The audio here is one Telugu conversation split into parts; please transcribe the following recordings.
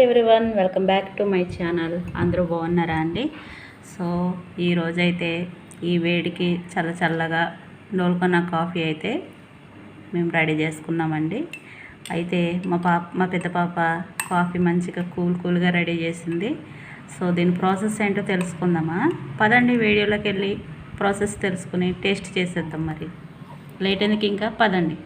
Everyone welcome back to my channel అందరూ బాగున్నారా అండి? సో ఈరోజైతే ఈ వేడికి చల్ల చల్లగా నోల్కొన్న కాఫీ అయితే మేము రెడీ చేసుకున్నామండి. అయితే మా పాప మా పెద్ద పాప కాఫీ మంచిగా కూల్ కూల్గా రెడీ చేసింది. సో దీని ప్రాసెస్ ఏంటో తెలుసుకుందామా? పదండి వీడియోలోకి వెళ్ళి ప్రాసెస్ తెలుసుకుని టేస్ట్ చేసేద్దాం మరి. లేట్ ఎందుకు ఇంకా? పదండి.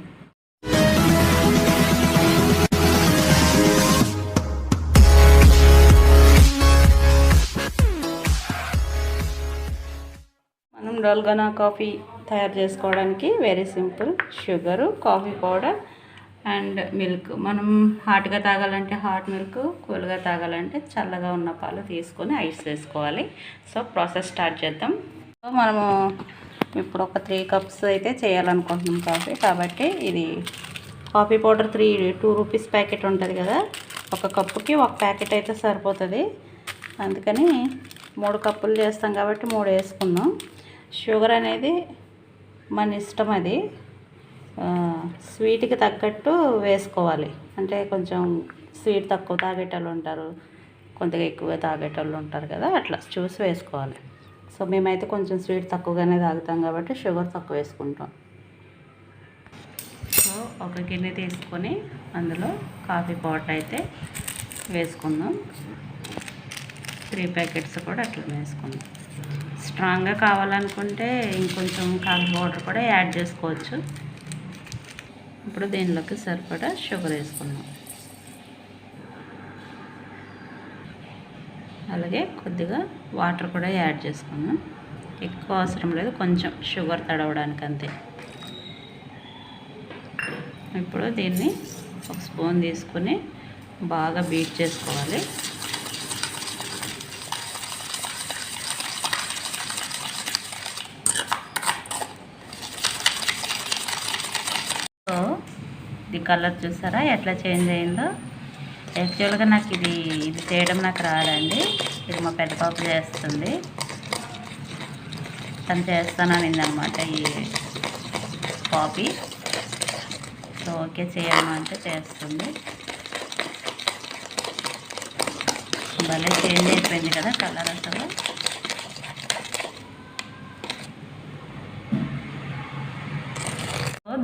మనం కాఫీ తయారు చేసుకోవడానికి very simple sugar coffee powder and milk మనం హాట్గా తాగాలంటే హాట్ మిల్క్ కూల్గా తాగాలంటే చల్లగా ఉన్న పాలు తీసుకొని ఐస్ వేసుకోవాలి. సో ప్రాసెస్ స్టార్ట్ చేద్దాం. సో మనము ఇప్పుడు ఒక త్రీ కప్స్ అయితే చేయాలనుకుంటున్నాం కాఫీ కాబట్టి ఇది coffee powder three two rupees packet ఉంటుంది కదా. ఒక కప్పుకి ఒక ప్యాకెట్ అయితే సరిపోతుంది. అందుకని మూడు కప్పులు చేస్తాం కాబట్టి మూడు వేసుకున్నాం. షుగర్ అనేది మన ఇష్టం అది. స్వీట్కి తగ్గట్టు వేసుకోవాలి. అంటే కొంచెం స్వీట్ తక్కువ తాగేటోళ్ళు ఉంటారు. కొద్దిగా ఎక్కువ తాగేటోళ్ళు ఉంటారు కదా అట్లా చూసి వేసుకోవాలి. సో మేమైతే కొంచెం స్వీట్ తక్కువగానే తాగుతాం కాబట్టి షుగర్ తక్కువ వేసుకుంటాం. సో ఒక గిన్నె తీసుకొని అందులో కాఫీ పౌడర్ అయితే వేసుకుందాం. త్రీ ప్యాకెట్స్ కూడా అట్లా వేసుకుందాం. స్ట్రాంగ్గా కావాలనుకుంటే ఇంకొంచెం కాఫీ పౌడర్ కూడా యాడ్ చేసుకోవచ్చు. ఇప్పుడు దీనిలోకి సరిపడా షుగర్ వేసుకున్నాం అలాగే కొద్దిగా వాటర్ కూడా యాడ్ చేసుకున్నాం ఎక్కువ అవసరం లేదు కొంచెం షుగర్ తడవడానికి అంతే. ఇప్పుడు దీన్ని ఒక స్పూన్ తీసుకుని బాగా బీట్ చేసుకోవాలి సో ఇది కలర్ చూసారా? ఎట్లా చేంజ్ అయిందో? యాక్చువల్గా నాకు ఇది ఇది చేయడం నాకు రాదండి. ఇది మా పెద్ద పాప చేస్తుంది. తను చేస్తాననింది అనమాట ఈ కాపీ. సో ఓకే చేయను అంటే చేస్తుంది. భలే చేంజ్ అయిపోయింది కదా కలర్ అసలు.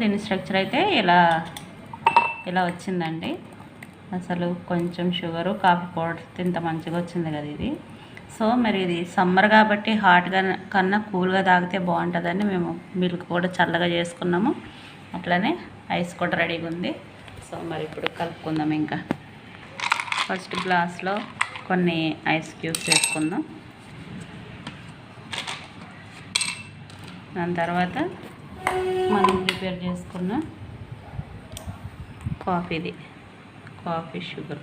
దీని స్ట్రక్చర్ అయితే ఇలా ఇలా వచ్చిందండి అసలు కొంచెం షుగరు కాఫీ పౌడర్ ఇంత మంచిగా వచ్చింది కదా ఇది. సో మరి ఇది సమ్మర్ కాబట్టి హాట్గా కన్నా కూల్గా తాగితే బాగుంటుందని మేము మిల్క్ కూడా చల్లగా చేసుకున్నాము. అట్లనే ఐస్ కూడా రెడీగా ఉంది. సో మరి ఇప్పుడు కలుపుకుందాం ఇంకా. ఫస్ట్ గ్లాస్లో కొన్ని ఐస్ క్యూబ్స్ వేసుకుందాం. దాని తర్వాత మనం ప్రిపేర్ చేసుకున్న కాఫీది. Coffee sugar.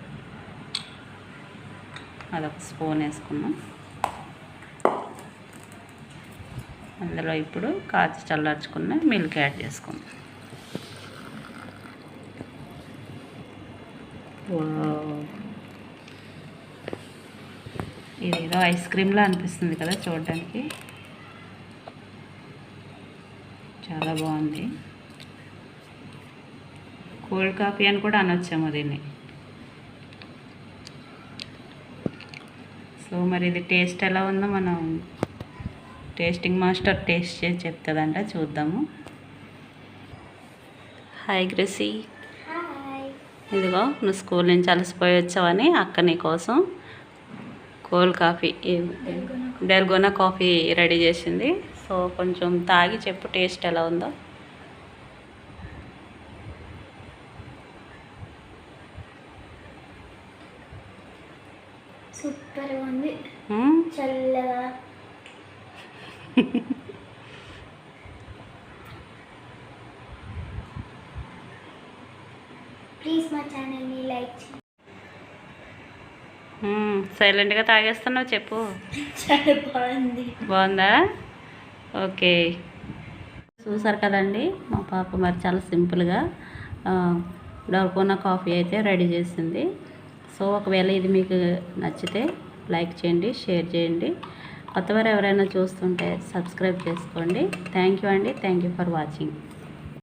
అదొక స్పూన్ వేసుకున్నాం. అందులో ఇప్పుడు కాచి చల్లార్చుకున్న మిల్క్ యాడ్ చేసుకుందాం. వావ్. ఇది ఏదో ఐస్ క్రీమ్లా అనిపిస్తుంది కదా చూడడానికి. చాలా బాగుంది. కోల్డ్ కాఫీ అని కూడా అనొచ్చేమో దీన్ని. సో మరి ఇది టేస్ట్ ఎలా ఉందో మనం టేస్టింగ్ మాస్టర్ టేస్ట్ చేసి చెప్తుందంట చూద్దాము. Hi Gracy. ఇదిగో నువ్వు స్కూల్ నుంచి అలసిపోయి వచ్చావని అక్క నీ కోసం cold coffee dalgona coffee ready చేసింది. సో కొంచెం తాగి చెప్పు టేస్ట్ ఎలా ఉందో. సూపర్ ఉంది? చల్లగా. ప్లీజ్ మా ఛానల్ని లైక్ చేయండి. సైలెంట్గా తాగేస్తున్నావు చెప్పు. చాలా బాగుంది. బాగుందా? ఓకే. చూసారు కదండి మా పాప మరి చాలా సింపుల్గా డోల్కోనా కాఫీ అయితే రెడీ చేసింది. సో ఒకవేళ ఇది మీకు నచ్చితే లైక్ చేయండి షేర్ చేయండి. కొత్తవారు ఎవరైనా చూస్తుంటే సబ్స్క్రైబ్ చేసుకోండి. థ్యాంక్ యూ అండి. Thank you for watching.